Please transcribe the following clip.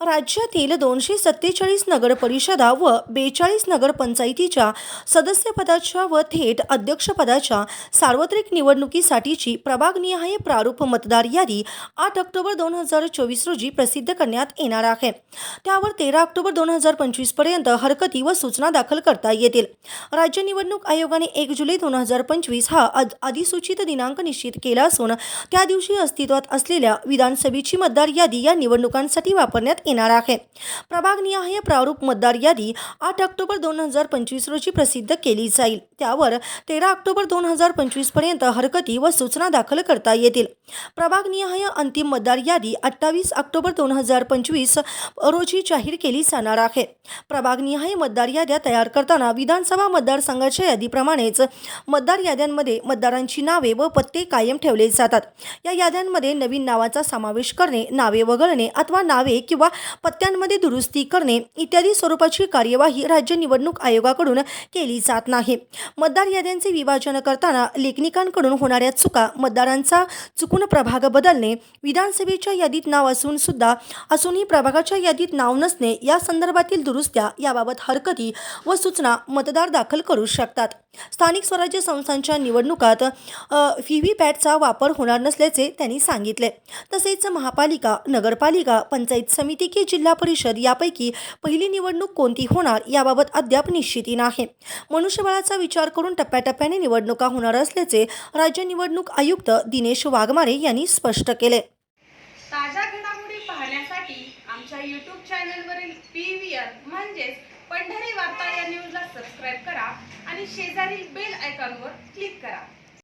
राज्यातील दोनशे सत्तेचाळीस नगरपरिषदा व बेचाळीस नगरपंचायतीच्या सदस्यपदाच्या व थेट अध्यक्षपदाच्या सार्वत्रिक निवडणुकीसाठीची प्रभागनिहाय प्रारूप मतदार यादी आठ ऑक्टोबर दोन हजार चोवीस रोजी प्रसिद्ध करण्यात येणार आहे. त्यावर तेरा ऑक्टोबर दोन हजार पंचवीसपर्यंत हरकती व सूचना दाखल करता येतील. राज्य निवडणूक आयोगाने एक जुलै दोन हजार पंचवीस हा अधिसूचित दिनांक निश्चित केला असून त्या दिवशी अस्तित्वात असलेल्या विधानसभेची मतदार यादी या निवडणुकांसाठी वापरण्यात येणार आहे. प्रभागनिहाय प्रारूप मतदार यादी आठ ऑक्टोबर दोन हजार पंचवीस रोजी प्रसिद्ध केली जाईल. त्यावर तेरा ऑक्टोबर दोन हजार पंचवीसपर्यंत हरकती व सूचना दाखल करता येतील. प्रभागनिहाय अंतिम मतदार यादी अठ्ठावीस ऑक्टोबर दोन हजार पंचवीस रोजी जाहीर केली जाणार आहे. प्रभागनिहाय मतदार याद्या तयार करताना विधानसभा मतदारसंघाच्या यादीप्रमाणेच मतदार याद्यांमध्ये मतदारांची नावे व पत्ते कायम ठेवले जातात. या याद्यांमध्ये नवीन नावाचा समावेश करणे नावे वगळणे अथवा नावे किंवा पत्त्यांमध्ये दुरुस्ती करणे इत्यादी स्वरूपाची कार्यवाही राज्य निवडणूक आयोगाकडून केली जात नाही. मतदार याद्यांचे विभाजन करताना लेखनिकांकडून होणाऱ्या चुका मतदारांचा चुकून प्रभाग बदलणे विधानसभेच्या यादीत नाव असून सुद्धा असूनही प्रभागाच्या यादीत नाव नसणे या संदर्भातील दुरुस्त्या याबाबत हरकती व सूचना मतदार दाखल करू शकतात. स्थानिक स्वराज्य संस्थांच्या निवडणुकात व्ही व्ही पॅटचा वापर होणार नसल्याचे त्यांनी सांगितले. तसेच महापालिका नगरपालिका पंचायत समिती की जिल्हा परिषद यापैकी पहिली निवडणूक कोणती होणार याबाबत अद्याप निश्चिती नाही. मनुष्यबळाचा विचार करून टप्प्याटप्प्याने निवडणुका होणार असल्याचे राज्य निवडणूक आयुक्त दिनेश वाघमारे यांनी स्पष्ट केले. ताज्या घडामोडी पाहण्यासाठी आमच्या यूट्यूब चॅनलवरील पी व्ही आर म्हणजेच पंढरी वार्ता या न्यूजला सबस्क्राईब करा आणि शेजारील बेल आयकॉनवर क्लिक करा.